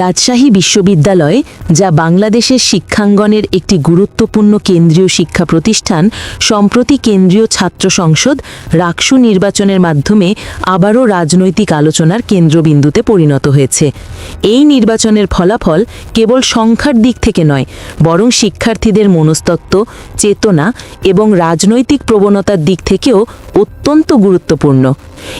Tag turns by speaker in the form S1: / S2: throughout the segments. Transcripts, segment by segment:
S1: রাজশাহী বিশ্ববিদ্যালয়, যা বাংলাদেশের শিক্ষাঙ্গনের একটি গুরুত্বপূর্ণ কেন্দ্রীয় শিক্ষা প্রতিষ্ঠান, সম্প্রতি কেন্দ্রীয় ছাত্র সংসদ রাকসু নির্বাচনের মাধ্যমে আবারও রাজনৈতিক আলোচনার কেন্দ্রবিন্দুতে পরিণত হয়েছে। এই নির্বাচনের ফলাফল কেবল সংখ্যার দিক থেকে নয়, বরং শিক্ষার্থীদের মনস্তত্ত্ব, চেতনা এবং রাজনৈতিক প্রবণতার দিক থেকেও অত্যন্ত গুরুত্বপূর্ণ।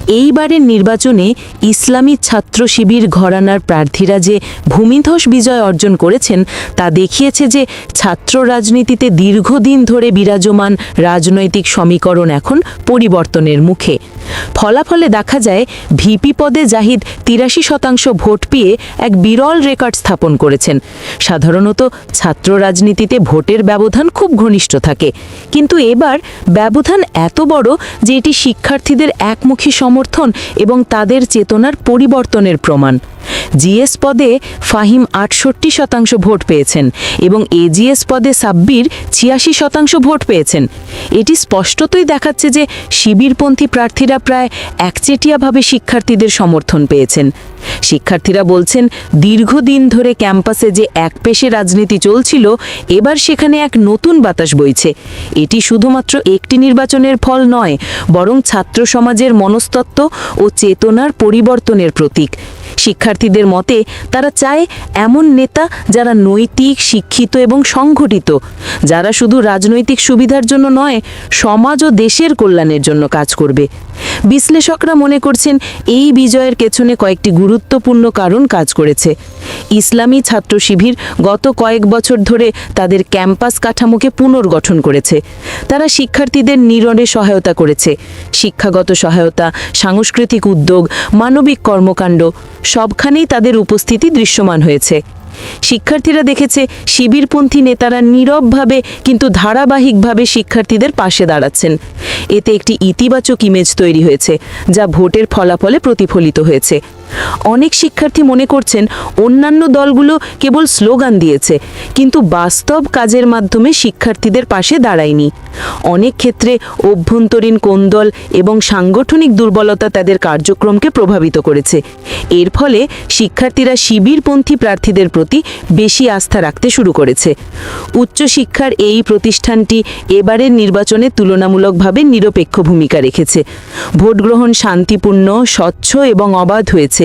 S1: এইবারের নির্বাচনে ইসলামী ছাত্র শিবির ঘরানার প্রার্থীরা যে ভূমিধস বিজয় অর্জন করেছেন, তা দেখিয়েছে যে ছাত্র রাজনীতিতে দীর্ঘদিন ধরে বিরাজমান রাজনৈতিক সমীকরণ এখন পরিবর্তনের মুখে। ফলাফলে দেখা যায়, ভিপি পদে জাহিদ তিরাশি শতাংশ ভোট পেয়ে এক বিরল রেকর্ড স্থাপন করেছেন। সাধারণত ছাত্র রাজনীতিতে ভোটের ব্যবধান খুব ঘনিষ্ঠ থাকে। কিন্তু এবার ব্যবধান এত বড় যে এটি শিক্ষার্থীদের একমুখী সমর্থন এবং তাদের চেতনার পরিবর্তনের প্রমাণ। জিএস পদে ফাহিম আটষট্টি শতাংশ ভোট পেয়েছেন এবং এজিএস পদে সাব্বির ছিয়াশি শতাংশ ভোট পেয়েছেন। এটি স্পষ্টতই দেখাচ্ছে যে শিবিরপন্থী প্রার্থীরা প্রায় একচেটিয়াভাবে শিক্ষার্থীদের সমর্থন পেয়েছেন। শিক্ষার্থীরা বলছেন, দীর্ঘদিন ধরে ক্যাম্পাসে যে একপেশে রাজনীতি চলছিল, এবার সেখানে এক নতুন বাতাস বইছে। এটি শুধুমাত্র একটি নির্বাচনের ফল নয়, বরং ছাত্র সমাজের মনস্তত্ত্ব ও চেতনার পরিবর্তনের প্রতীক। শিক্ষার্থীদের মতে, তারা চায় এমন নেতা যারা নৈতিক, শিক্ষিত এবং সংগঠিত যারা শুধু রাজনৈতিক সুবিধার জন্য নয়, সমাজ ও দেশের কল্যাণের জন্য কাজ করবে। বিশ্লেষকরা মনে করছেন এই বিজয়ের পেছনে কয়েকটি গুরুত্বপূর্ণ কারণ কাজ করেছে। ইসলামী ছাত্র শিবির গত কয়েক বছর ধরে তাদের ক্যাম্পাস কাঠামোকে পুনর্গঠন করেছে। তারা শিক্ষার্থীদের নিরণে সহায়তা করেছে। শিক্ষাগত সহায়তা, সাংস্কৃতিক উদ্যোগ, মানবিক কর্মকাণ্ড, সবখানেই তাদের উপস্থিতি দৃশ্যমান হয়েছে। শিক্ষার্থীরা দেখেছে শিবিরপন্থী নেতারা নীরবভাবে কিন্তু ধারাবাহিকভাবে শিক্ষার্থীদের পাশে দাঁড়াচ্ছেন। এতে একটি ইতিবাচক ইমেজ তৈরি হয়েছে, যা ভোটের ফলাফলে প্রতিফলিত হয়েছে। অনেক শিক্ষার্থী মনে করছেন অন্যান্য দলগুলো কেবল স্লোগান দিয়েছে, কিন্তু বাস্তব কাজের মাধ্যমে শিক্ষার্থীদের পাশে দাঁড়ায়নি। অনেক ক্ষেত্রে অভ্যন্তরীণ কোন্দল এবং সাংগঠনিক দুর্বলতা তাদের কার্যক্রমকে প্রভাবিত করেছে। এর ফলে শিক্ষার্থীরা শিবিরপন্থী প্রার্থীদের প্রতি বেশি আস্থা রাখতে শুরু করেছে। উচ্চশিক্ষার এই প্রতিষ্ঠানটি এবারের নির্বাচনে তুলনামূলকভাবে নিরপেক্ষ ভূমিকা রেখেছে। ভোটগ্রহণ শান্তিপূর্ণ, স্বচ্ছ এবং অবাধ হয়েছে।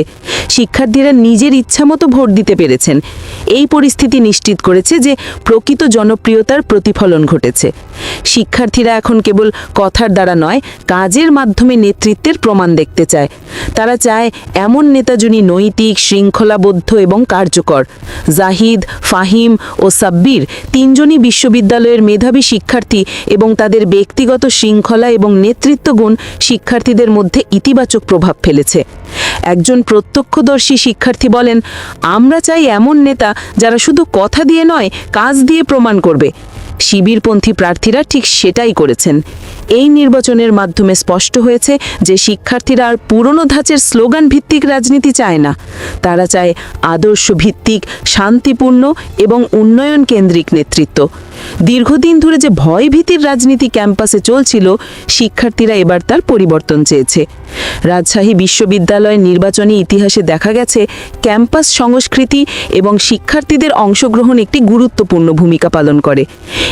S1: শিক্ষার্থীরা নিজের ইচ্ছামতো ভোট দিতে পেরেছেন। এই পরিস্থিতি নিশ্চিত করেছে যে প্রকৃত জনপ্রিয়তার প্রতিফলন ঘটেছে। শিক্ষার্থীরা এখন কেবল কথার দ্বারা নয়, কাজের মাধ্যমে নেতৃত্বের প্রমাণ দেখতে চায়। তারা চায় এমন নেতা যিনি নৈতিক, শৃঙ্খলাবদ্ধ এবং কার্যকর। জাহিদ, ফাহিম ও সাব্বির তিনজনই বিশ্ববিদ্যালয়ের মেধাবী শিক্ষার্থী এবং তাদের ব্যক্তিগত শৃঙ্খলা এবং নেতৃত্ব গুণ শিক্ষার্থীদের মধ্যে ইতিবাচক প্রভাব ফেলেছে। একজন প্রত্যক্ষদর্শী শিক্ষার্থী বলেন, আমরা চাই এমন নেতা যারা শুধু কথা দিয়ে নয়, কাজ দিয়ে প্রমাণ করবে। শিবিরপন্থী প্রার্থীরা ঠিক সেটাই করেছেন। এই নির্বাচনের মাধ্যমে স্পষ্ট হয়েছে যে শিক্ষার্থীরা আর পুরনো ধাঁচের স্লোগান ভিত্তিক রাজনীতি চায় না। তারা চায় আদর্শ ভিত্তিক শান্তিপূর্ণ এবং উন্নয়ন কেন্দ্রিক নেতৃত্ব। দীর্ঘদিন ধরে যে ভয় ভীতির রাজনীতি ক্যাম্পাসে চলছিল, শিক্ষার্থীরা এবার তার পরিবর্তন চেয়েছে। রাজশাহী বিশ্ববিদ্যালয়ের নির্বাচনী ইতিহাসে দেখা গেছে ক্যাম্পাস সংস্কৃতি এবং শিক্ষার্থীদের অংশগ্রহণ একটি গুরুত্বপূর্ণ ভূমিকা পালন করে।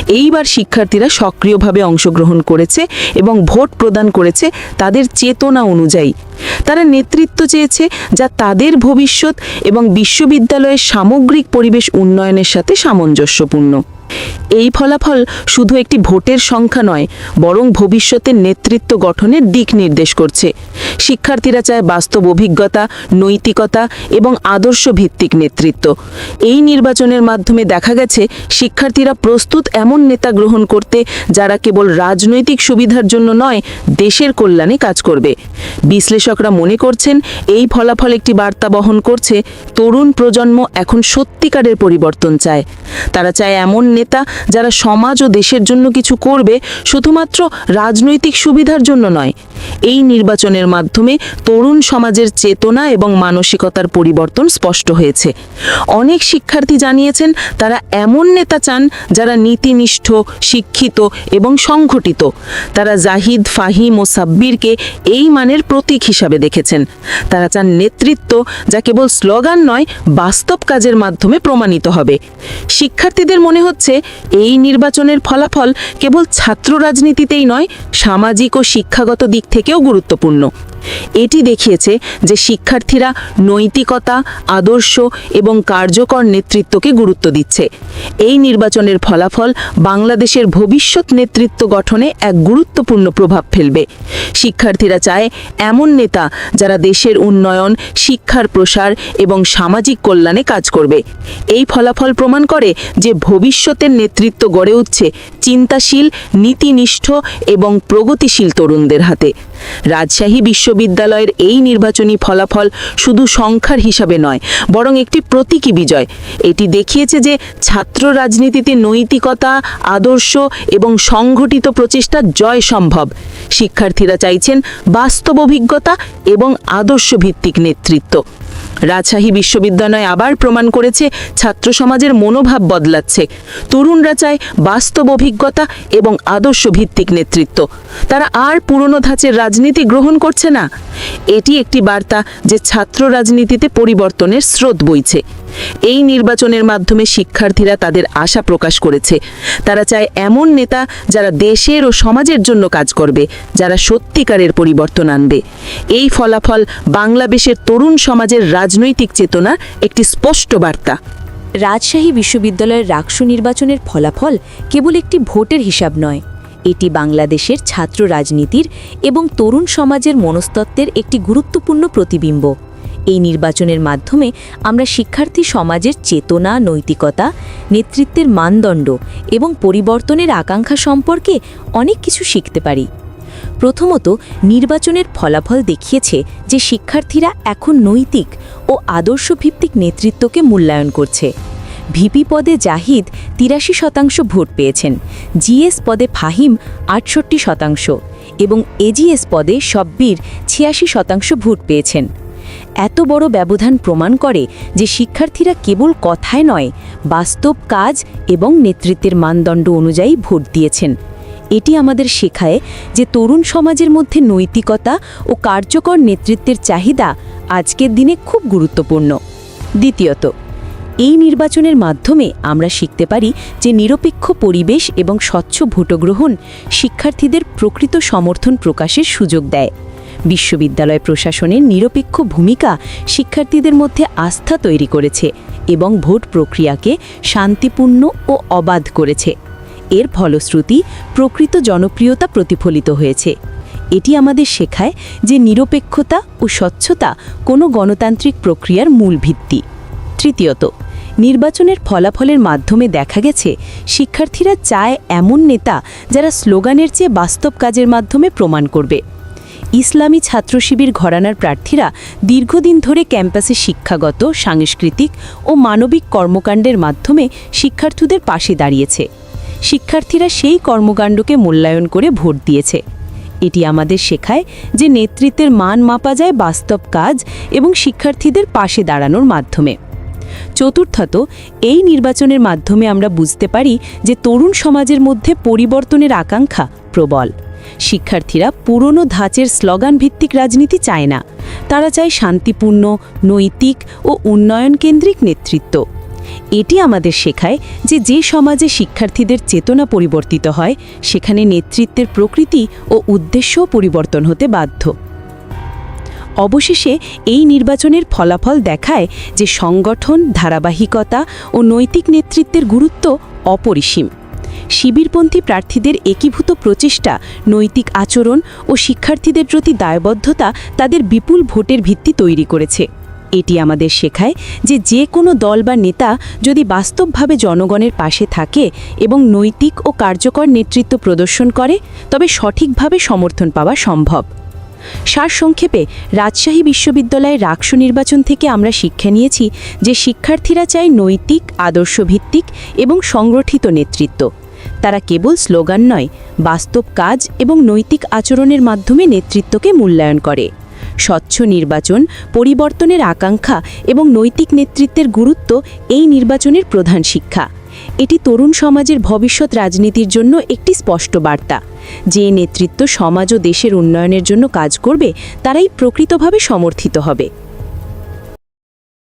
S1: এইবার শিক্ষার্থীরা সক্রিয়ভাবে অংশগ্রহণ করেছে এবং ভোট প্রদান করেছে তাদের চেতনা অনুযায়ী। তারা নেতৃত্ব চেয়েছে যা তাদের ভবিষ্যৎ এবং বিশ্ববিদ্যালয়ের সামগ্রিক পরিবেশ উন্নয়নের সাথে সামঞ্জস্যপূর্ণ। এই ফলাফল শুধু একটি ভোটের সংখ্যা নয়, বরং ভবিষ্যতের নেতৃত্ব গঠনের দিক নির্দেশ করছে। শিক্ষার্থীরা চায় বাস্তব অভিজ্ঞতা, নৈতিকতা এবং আদর্শ ভিত্তিক নেতৃত্ব। এই নির্বাচনের মাধ্যমে দেখা গেছে, শিক্ষার্থীরা প্রস্তুত এমন নেতা গ্রহণ করতে যারা কেবল রাজনৈতিক সুবিধার জন্য নয়, দেশের কল্যাণে কাজ করবে। বিশ্লেষকরা মনে করছেন, এই ফলাফল একটি বার্তা বহন করছে, তরুণ প্রজন্ম এখন সত্যিকারের পরিবর্তন চায়। তারা চায় এমন নেতা যারা সমাজ ও দেশের জন্য কিছু করবে, শুধুমাত্র রাজনৈতিক সুবিধার জন্য নয়।
S2: এই নির্বাচনের মাধ্যমে তরুণ সমাজের চেতনা এবং মানসিকতার পরিবর্তন স্পষ্ট হয়েছে। অনেক শিক্ষার্থী জানিয়েছেন, তারা এমন নেতা চান যারা নীতিনিষ্ঠ, শিক্ষিত এবং সংঘটিত। তারা জাহিদ, ফাহিম ও সাব্বিরকে এই মানের প্রতীক হিসাবে দেখেছেন। তারা চান নেতৃত্ব যা কেবল স্লোগান নয়, বাস্তব কাজের মাধ্যমে প্রমাণিত হবে। শিক্ষার্থীদের মনে হচ্ছে, এই নির্বাচনের ফলাফল কেবল ছাত্র রাজনীতিতেই নয়, সামাজিক ও শিক্ষাগত দিক থেকেও গুরুত্বপূর্ণ। এটি দেখিয়েছে যে শিক্ষার্থীরা নৈতিকতা, আদর্শ এবং কার্যকর নেতৃত্বকে গুরুত্ব দিচ্ছে। এই নির্বাচনের ফলাফল বাংলাদেশের ভবিষ্যৎ নেতৃত্ব গঠনে এক গুরুত্বপূর্ণ প্রভাব ফেলবে। শিক্ষার্থীরা চায় এমন নেতা যারা দেশের উন্নয়ন, শিক্ষার প্রসার এবং সামাজিক কল্যাণে কাজ করবে। এই ফলাফল প্রমাণ করে যে ভবিষ্যতের নেতৃত্ব গড়ে উঠছে চিন্তাশীল, নীতিনিষ্ঠ এবং প্রগতিশীল তরুণদের হাতে। রাজশাহী বিশ্ববিদ্যালয়ের এই নির্বাচনী ফলাফল শুধু সংখ্যার হিসাবে নয়, বরং একটি প্রতীকী বিজয়। এটি দেখিয়েছে যে ছাত্র রাজনীতিতে নৈতিকতা, আদর্শ এবং সংঘটিত প্রচেষ্টা জয় সম্ভব। শিক্ষার্থীরা চাইছেন বাস্তব অভিজ্ঞতা এবং আদর্শ ভিত্তিক নেতৃত্ব। রাজশাহী বিশ্ববিদ্যালয় আবার প্রমাণ করেছে ছাত্র সমাজের মনোভাব বদলাচ্ছে। তরুণরা চায় বাস্তব অভিজ্ঞতা এবং আদর্শ ভিত্তিক নেতৃত্ব। তারা আর পুরনো ধাঁচের রাজনীতি গ্রহণ করছে না। এটি একটি বার্তা যে ছাত্র রাজনীতিতে পরিবর্তনের স্রোত বইছে। এই নির্বাচনের মাধ্যমে শিক্ষার্থীরা তাদের আশা প্রকাশ করেছে। তারা চায় এমন নেতা যারা দেশের ও সমাজের জন্য কাজ করবে, যারা সত্যিকারের পরিবর্তন আনবে। এই ফলাফল বাংলাদেশের তরুণ সমাজের রাজনৈতিক চেতনার একটি স্পষ্ট বার্তা।
S1: রাজশাহী বিশ্ববিদ্যালয়ের রাকসু নির্বাচনের ফলাফল কেবল একটি ভোটের হিসাব নয়, এটি বাংলাদেশের ছাত্র রাজনীতির এবং তরুণ সমাজের মনস্তত্ত্বের একটি গুরুত্বপূর্ণ প্রতিবিম্ব। এই নির্বাচনের মাধ্যমে আমরা শিক্ষার্থী সমাজের চেতনা, নৈতিকতা, নেতৃত্বের মানদণ্ড এবং পরিবর্তনের আকাঙ্ক্ষা সম্পর্কে অনেক কিছু শিখতে পারি। প্রথমত, নির্বাচনের ফলাফল দেখিয়েছে যে শিক্ষার্থীরা এখন নৈতিক ও আদর্শভিত্তিক নেতৃত্বকে মূল্যায়ন করছে। ভিপি পদে জাহিদ তিরাশি শতাংশ ভোট পেয়েছেন, জিএস পদে ফাহিম আটষট্টি শতাংশ এবং এজিএস পদে সব্বির ছিয়াশি শতাংশ ভোট পেয়েছেন। এত বড় ব্যবধান প্রমাণ করে যে শিক্ষার্থীরা কেবল কথায় নয়, বাস্তব কাজ এবং নেতৃত্বের মানদণ্ড অনুযায়ী ভোট দিয়েছেন। এটি আমাদের শেখায় যে তরুণ সমাজের মধ্যে নৈতিকতা ও কার্যকর নেতৃত্বের চাহিদা আজকের দিনে খুব গুরুত্বপূর্ণ। দ্বিতীয়ত, এই নির্বাচনের মাধ্যমে আমরা শিখতে পারি যে নিরপেক্ষ পরিবেশ এবং স্বচ্ছ ভোটগ্রহণ শিক্ষার্থীদের প্রকৃত সমর্থন প্রকাশের সুযোগ দেয়। বিশ্ববিদ্যালয় প্রশাসনের নিরপেক্ষ ভূমিকা শিক্ষার্থীদের মধ্যে আস্থা তৈরি করেছে এবং ভোট প্রক্রিয়াকে শান্তিপূর্ণ ও অবাধ করেছে। এর ফলশ্রুতি প্রকৃত জনপ্রিয়তা প্রতিফলিত হয়েছে। এটি আমাদের শেখায় যে নিরপেক্ষতা ও স্বচ্ছতা কোনো গণতান্ত্রিক প্রক্রিয়ার মূল ভিত্তি। তৃতীয়ত, নির্বাচনের ফলাফলের মাধ্যমে দেখা গেছে শিক্ষার্থীরা চায় এমন নেতা যারা স্লোগানের চেয়ে বাস্তব কাজের মাধ্যমে প্রমাণ করবে। ইসলামী ছাত্র শিবির ঘরানার প্রার্থীরা দীর্ঘদিন ধরে ক্যাম্পাসে শিক্ষাগত, সাংস্কৃতিক ও মানবিক কর্মকাণ্ডের মাধ্যমে শিক্ষার্থীদের পাশে দাঁড়িয়েছে। শিক্ষার্থীরা সেই কর্মকাণ্ডকে মূল্যায়ন করে ভোট দিয়েছে। এটি আমাদের শেখায় যে নেতৃত্বের মান মাপা যায় বাস্তব কাজ এবং শিক্ষার্থীদের পাশে দাঁড়ানোর মাধ্যমে। চতুর্থত, এই নির্বাচনের মাধ্যমে আমরা বুঝতে পারি যে তরুণ সমাজের মধ্যে পরিবর্তনের আকাঙ্ক্ষা প্রবল। শিক্ষার্থীরা পুরনো ধাঁচের স্লোগান ভিত্তিক রাজনীতি চায় না। তারা চায় শান্তিপূর্ণ, নৈতিক ও উন্নয়ন কেন্দ্রিক নেতৃত্ব। এটি আমাদের শেখায় যে যে সমাজে শিক্ষার্থীদের চেতনা পরিবর্তিত হয়, সেখানে নেতৃত্বের প্রকৃতি ও উদ্দেশ্যও পরিবর্তন হতে বাধ্য। অবশেষে এই নির্বাচনের ফলাফল দেখায় যে সংগঠন, ধারাবাহিকতা ও নৈতিক নেতৃত্বের গুরুত্ব অপরিসীম। শিবিরপন্থী প্রার্থীদের একীভূত প্রচেষ্টা, নৈতিক আচরণ ও শিক্ষার্থীদের প্রতি দায়বদ্ধতা তাদের বিপুল ভোটের ভিত্তি তৈরি করেছে। এটি আমাদের শেখায় যে যে কোনো দল বা নেতা যদি বাস্তবভাবে জনগণের পাশে থাকে এবং নৈতিক ও কার্যকর নেতৃত্ব প্রদর্শন করে, তবে সঠিকভাবে সমর্থন পাওয়া সম্ভব। সারসংক্ষেপে, রাজশাহী বিশ্ববিদ্যালয়ের রাকসু নির্বাচন থেকে আমরা শিক্ষা নিয়েছি যে শিক্ষার্থীরা চায় নৈতিক, আদর্শভিত্তিক এবং সংগঠিত নেতৃত্ব। তারা কেবল স্লোগান নয়, বাস্তব কাজ এবং নৈতিক আচরণের মাধ্যমে নেতৃত্বকে মূল্যায়ন করে। স্বচ্ছ নির্বাচন, পরিবর্তনের আকাঙ্ক্ষা এবং নৈতিক নেতৃত্বের গুরুত্ব এই নির্বাচনের প্রধান শিক্ষা। এটি তরুণ সমাজের ভবিষ্যৎ রাজনীতির জন্য একটি স্পষ্ট বার্তা। যে নেতৃত্ব সমাজ ও দেশের উন্নয়নের জন্য কাজ করবে, তারাই প্রকৃতভাবে সমর্থিত হবে।